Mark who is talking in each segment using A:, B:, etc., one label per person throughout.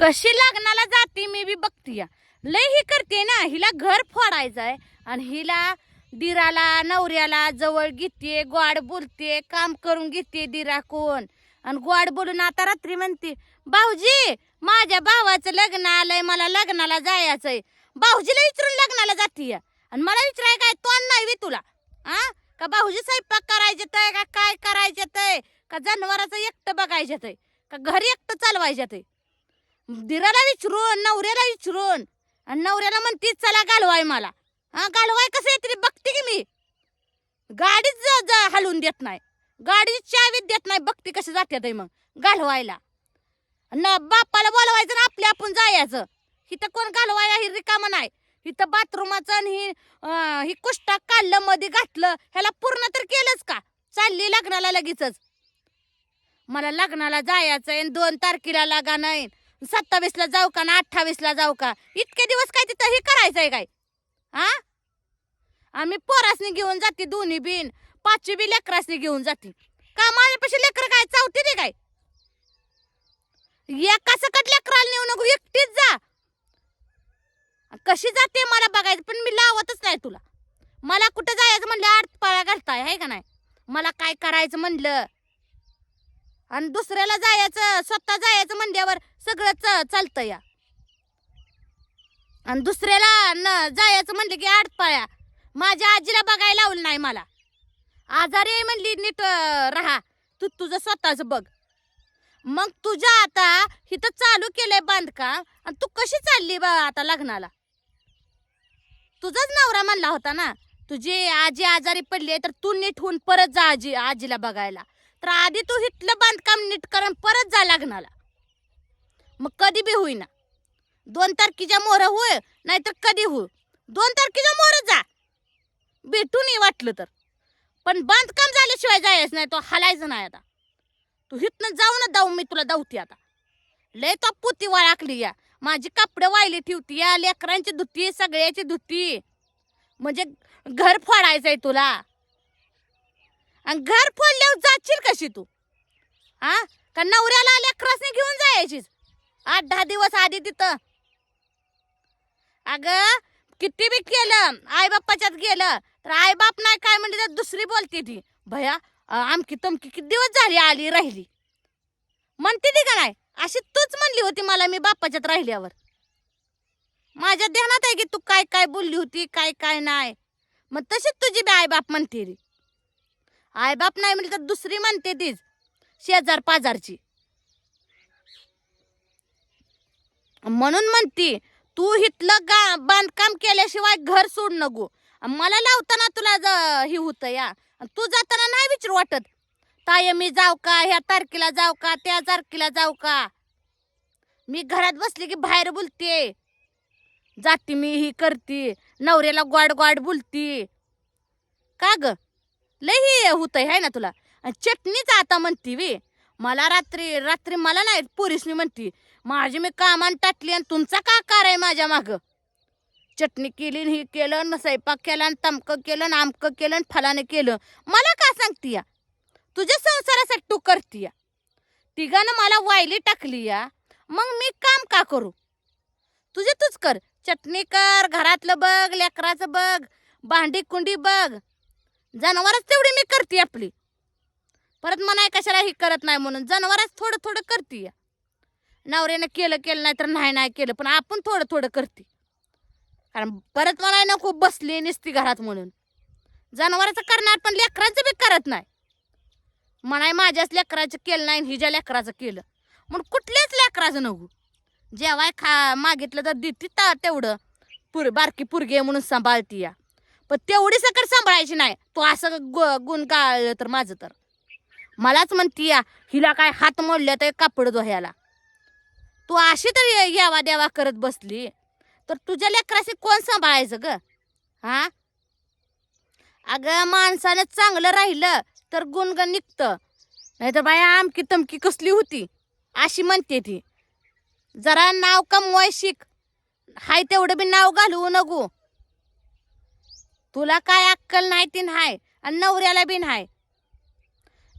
A: कशी लग्नाला जाते मी बी बघतीया लय ही करते ना हिला घर फोडायचंय आणि हिला दिराला नवऱ्याला जवळ घेते गोड बोलते काम करून घेते दिरा कोण आणि गोड बोलून आता रात्री म्हणते भाऊजी माझ्या भावाचं लग्न आलंय मला लग्नाला जायचंय. भाऊजीला विचारून लग्नाला जातीय आणि मला विचाराय काय तोंड नाही वी तुला. आ? का भाऊजी स्वयंपाक करायचे तय का काय करायचे तय का जनावराचं एकटं बघायचे तय का घर एकटं चालवायचे तय दिराला विचरून नवऱ्याला विचरून आणि नवऱ्याला म्हणतीच चला घालवाय मला. हा घालवाय कसं येते बघते की मी? गाडीच ज- ज- हलवून देत नाही. गाडीची चावी देत नाही. बघते कशी जाते ते मग. घालवायला. न बापाला बोलवायचं ना आपल्या आपण जायचं. इथं कोण घालवायला? ही रिकामं नाही. इथं बाथरूमाचं आणि ही अं, ही कुष्टा काढलं मध्ये घातलं ह्याला पूर्ण तर केलंच का? चालली लग्नाला लगेचच. मला लग्नाला जायचं आणि दोन तारखेला लागा नाही सत्तावीसला जाऊ का ना अठ्ठावीसला जाऊ का? इतके दिवस काय तिथं हे करायचंय काय? हा? आम्ही पोरासनी घेऊन जाते दोन्ही बीन. पाचवी बी लेकरासनी घेऊन जाते. का माझ्यापाशी लेकर काय चावते रे काय? एका सकट लेकराला नेऊ नको एकटीच जा. कशी जाते मला बघायचं पण मी लावतच नाही तुला. मला कुठं जायचं म्हणलं आडपाळा घालताय आहे का नाही? मला काय करायचं म्हणलं? आणि दुसऱ्याला जायचं स्वतः जायचं म्हणल्यावर सगळं च चालतं या. आणि दुसऱ्याला न जायचं म्हणलं की आडपाळ्या माझ्या आजीला बघायला लावलं नाही मला. आजारी आहे म्हणली नीट राहा. तू तुझं स्वतःच बघ. मग तुझ्या आता इथं चालू केलंय बांधकाम आणि तू कशी चालली बा आता लग्नाला? तुझाच नवरा म्हणला होता ना तुझी आजी आजारी पडली तर तू नीट होऊन परत जा आजी आजीला बघायला. तर आधी तू हिथलं बांधकाम नीट करून परत जा लग्नाला. मग कधी बी होईना. दोन तारखेच्या मोर होय नाहीतर कधी होय. दोन तारखेच्या मोर जा. भेटू नाही वाटलं तर. पण बांधकाम झाल्याशिवाय जायच नाही तो हलायचं नाही आता. तू हिथनं जाऊ ना जाऊ मी तुला दावते आता. लय तो पुती वळाकली या. माझी कपडे वायली ठेवती या लेकरांची धुती सगळ्याची धुती. म्हणजे घर फोडायचंय तुला. आणि घर फोडल्यावर जाशील कशी तू? हा का नवऱ्याला लेकरासने घेऊन जायचीच आठ दहा दिवस आधी तिथं. अगं किती बी केलं आई बाप्पाच्यात गेलं तर आई बाप नाही काय म्हणते तर दुसरी बोलते ती. भया आमकी तमकी किती दिवस झाली आली राहिली? म्हणते ती का नाही? अशी तूच म्हणली होती मला मी बाप्पाच्यात राहिल्यावर. माझ्या ध्यानात आहे की तू काय काय बोलली होती काय काय नाही. मग तशीच तुझी बी आई बाप म्हणते रे आई बाप नाही म्हणली तर दुसरी म्हणते तीच शेजार पाजारची. म्हणून म्हणती तू इथलं गा बांधकाम केल्याशिवाय घर सोड नको मला लावताना तुला ज- हे होतं या. तू जाताना नाही विचार वाटत. ताय मी जाऊ का? ह्या तारखेला जाऊ का? त्या तारखेला जाऊ का? मी घरात बसली की बाहेर बोलते. जाते मी ही करते. नवऱ्याला गोड गोड बोलती. का ग? लई हे होतंय आहे ना तुला. अन चटणीच आता म्हणती वी मला रात्री रात्री मला नाही पोरीसनी म्हणती माझी मी कामान टाटली आणि तुमचा का कार आहे माझ्या मागं? चटणी केली आणि केलं स्वयंपाक केला आणि तमकं केलं आणि आमकं केलं आणि फलाने केलं. मला का सांगती या तुझ्या संसारासाठी तू करती या तिघानं मला वायली टाकली या मग मी काम का करू? तुझे तूच कर. चटणी कर घरातलं बघ लेकराचं बघ भांडी कुंडी बघ. जनावरच तेवढी मी करते आपली. परत म्हणाय कशाला हे करत नाही म्हणून? जनावरच थोडं थोडं करते. या नवऱ्यानं केलं केलं नाही तर नाही नाही केलं पण आपण थोडं थोडं करते. कारण परत म्हणाय नको बसली निसती घरात म्हणून. जनावराचं करणार पण लेकराचं बी करत नाही. म्हणाय माझ्याच लेकराचं केलं नाही हिच्या लेकराचं केलं. म्हणून कुठल्याच लेकराचं नको? जेवाय खा मागितलं तर देते ता तेवढं. पुर बारकी पुरगे आहे म्हणून सांभाळती या. पण तेवढी सकट सांभाळायची नाही. तू असं गु गुण गाळलं तर माझं तर. मलाच म्हणती या हिला काय हात मोडले तर कापड धुयाला तू अशी तर ये- यावा देवा करत बसली. तर तुझ्या लेकराशी कोण सांभाळायचं ग? हा? अगं माणसानं चांगलं राहिलं तर गुणगण निघतं. नाहीतर बाया आमकी तमकी कसली होती? अशी म्हणते ती. जरा नाव कमवाय शिक. हाय तेवढं बी नाव घालवू नको. तुला काय अक्कल नाही ती नाही आणि नवऱ्याला बी नाही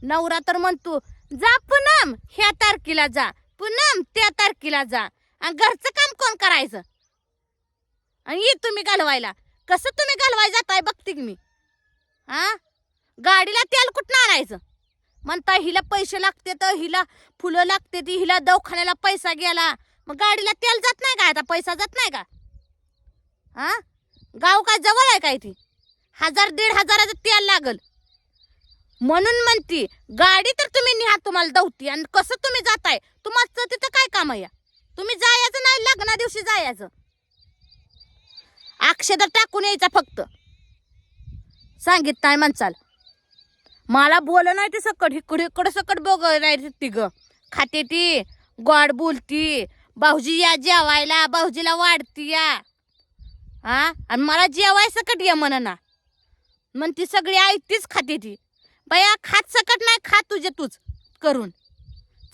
A: नवरा तर म्हणतो जा पूनम ह्या तारखेला जा पूनम त्या तारखेला जा. आणि घरचं काम कोण करायचं? आणि ये तुम्ही घालवायला. कसं तुम्ही घालवाय जाताय बघते की मी? हा गाडीला तेल कुठं आणायचं? म्हणता हिला पैसे लागते तर हिला फुलं लागते ती हिला दवाखान्याला पैसा गेला. मग गाडीला तेल जात नाही का आता? पैसा जात नाही का? हा गाव काय जवळ आहे काय ती? हजार दीड हजाराचं तेल लागल. म्हणून म्हणती गाडी तर तुम्ही निहा तुम्हाला दवती आणि कसं तुम्ही जाताय? तुम्हाला तिथं काय काम आहे तुम्ही जायचं नाही लग्ना दिवशी जायचं. अक्षदा टाकून यायचा फक्त. सांगित नाही म्हणचाल मला बोल नाही ते सकट इकडे इकडे सकट बघ नाही ती खाते ती गोड बोलती भाऊजी या जेवायला भाऊजीला वाढती या. हा आणि मला जेवाय सकट ये म्हणा मग ती सगळी आई तीच खाते ती. बया खात सकट नाही खा तुझे तूच करून.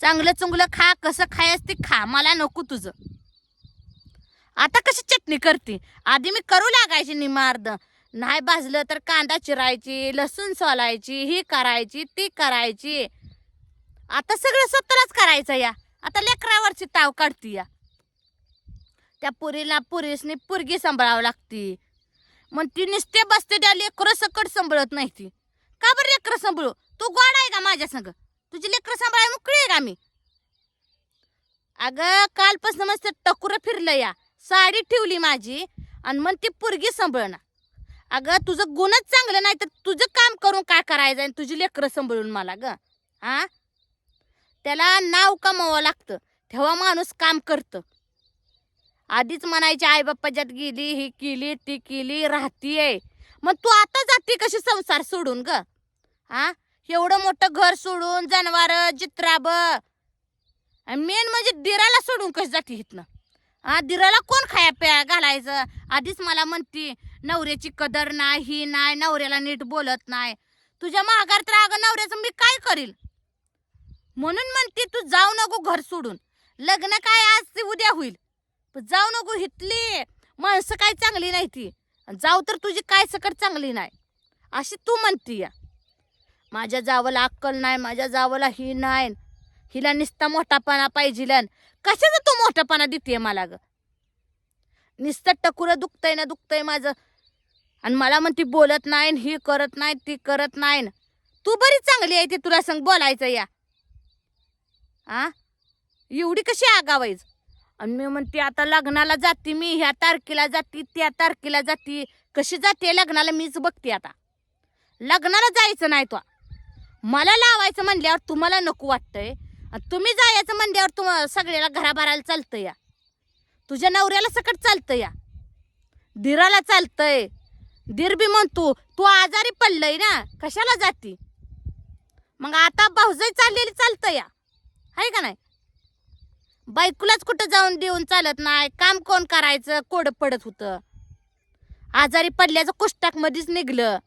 A: चांगलं चुंगलं खा कसं खायस ते खा मला नको तुझं. आता कशी चटणी करते? आधी मी करू लागायची निमार्द. नाही भाजलं तर कांदा चिरायची लसूण सोलायची ही करायची ती करायची. आता सगळं स्वतःलाच करायचं या. आता लेकरावरची ताव काढती या. त्या पुरीला पुरीसनी पुरगी सांभाळावं लागती. मग ती नुसते बसते त्या लेकरं सकट सांभाळत नाही ती. का बरं लेकरं सांभाळू? तू गोड आहे का माझ्या संग? तुझी लेकरं सांभाळायला मोकळी आहे का मी अगं कालपासून मस्त टकुरं फिरलं या. साडी ठेवली माझी आणि मग ती पुरगी सांभाळणार अगं तुझं गुणच चांगलं नाही तर तुझं काम करून काय करायचं आणि तुझी लेकरं सांभाळून मला ग हा? त्याला नाव कमावं लागतं. तेव्हा माणूस काम करतं. आधीच म्हणायची आई बाप्पाच्यात गेली ही केली ती केली राहतीये. मग तू आता जाते कशी संसार सोडून ग? हा एवढं मोठं घर सोडून जनावर जित्राब. मेन म्हणजे दिराला सोडून कशी जाते इथनं? हा दिराला कोण खाया प्या घालायचं? आधीच मला म्हणती नवऱ्याची कदर नाही ही नाही नवऱ्याला नीट बोलत नाही. तुझ्या माघार तर अगं नवऱ्याचं मी काय करील? म्हणून म्हणते तू जाऊ नको घर सोडून. लग्न काय आज ते उद्या होईल. जाऊ नको हिथली माणसं काय चांगली नाही ती. जाऊ तर तुझी काय सकट चांगली नाही. अशी तू म्हणती या. माझ्या जावला अक्कल नाही माझ्या जावला ही नाही. हिला निस्ता मोठापणा पाहिजे कशाचा तू मोठापणा देते मला ग? नुसतं टकुरं दुखतंय ना दुखतंय माझं. आणि मला म्हणती बोलत नाही ही करत नाही ती करत नाही तू बरी चांगली आहे ती तुला संग बोलायचं या. आ? एवढी कशी आगावायचं आणि मी म्हणते आता लग्नाला जाते मी ह्या तारखेला जाते त्या तारखेला जाते. कशी जाते लग्नाला? मीच बघते आता. लग्नाला जायचं नाही तो. मला लावायचं म्हणल्यावर तुम्हाला नको वाटतंय. तुम्ही जायचं म्हणल्यावर तुम सगळ्याला घराबाराला चालतं या. तुझ्या नवऱ्याला सकट चालतं या. दिराला चालतंय. दीर बी म्हणतो तू आजारी पडलंय ना कशाला जाती? मग आता भाऊजाई चाललेली चालतं या. आहे का नाही? बायकोलाच कुठं जाऊन देऊन चालत नाही? काम कोण करायचं? कोड पडत होतं. आजारी पडल्याचं कुष्टाक मध्येच निघलं.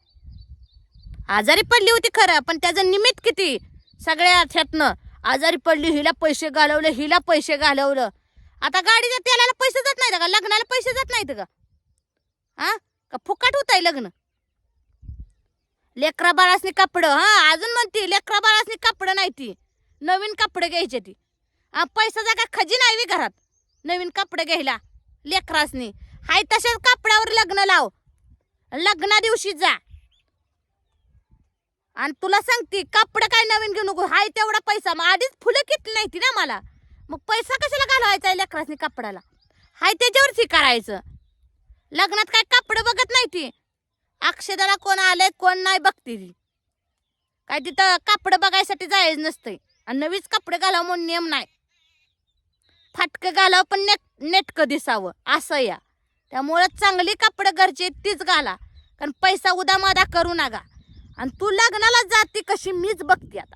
A: आजारी पडली होती खरं पण त्याचं निमित्त किती? सगळ्या अर्थ्यातनं आजारी पडली हिला पैसे घालवले हिला पैसे घालवलं. आता गाडीच्या तेलाला पैसे जात नाहीत का? लग्नाला पैसे जात नाहीत का? हा का फुकट होत आहे लग्न? लेकरा बाळासनी कपडं हा? अजून म्हणते लेकरा बाळासनी कपडं नाही ती. नवीन कपडे घ्यायचे ती. हा पैसा जागा खजिन आहे बी घरात. नवीन कपडे घ्यायला लेकरासनी. हाय तशाच कपड्यावर लग्न लाव. लग्ना दिवशी जा. आणि तुला सांगते कपडे काय नवीन घेऊ नको हाय तेवढा पैसा. मग आधीच फुलं किती नाही ती ना मला. मग पैसा कशाला घालवायचा आहे लेकरासनी कपड्याला हाय त्याच्यावरती करायचं लग्नात काय कपडे बघत नाही ती अक्षदाला कोण आलंय कोण नाही बघते ती. काय तिथं कपडे बघायसाठी जायचं नसतंय. आणि नवीच कपडे घालावं म्हणून नियम नाही. फाटकं घालावं पण नेट नेटकं दिसावं असं या. त्यामुळं चांगली कपडं घरचे तीच घाला. कारण पैसा उदामादा करू नका. आणि तू लग्नाला जाते कशी मीच बघते आता.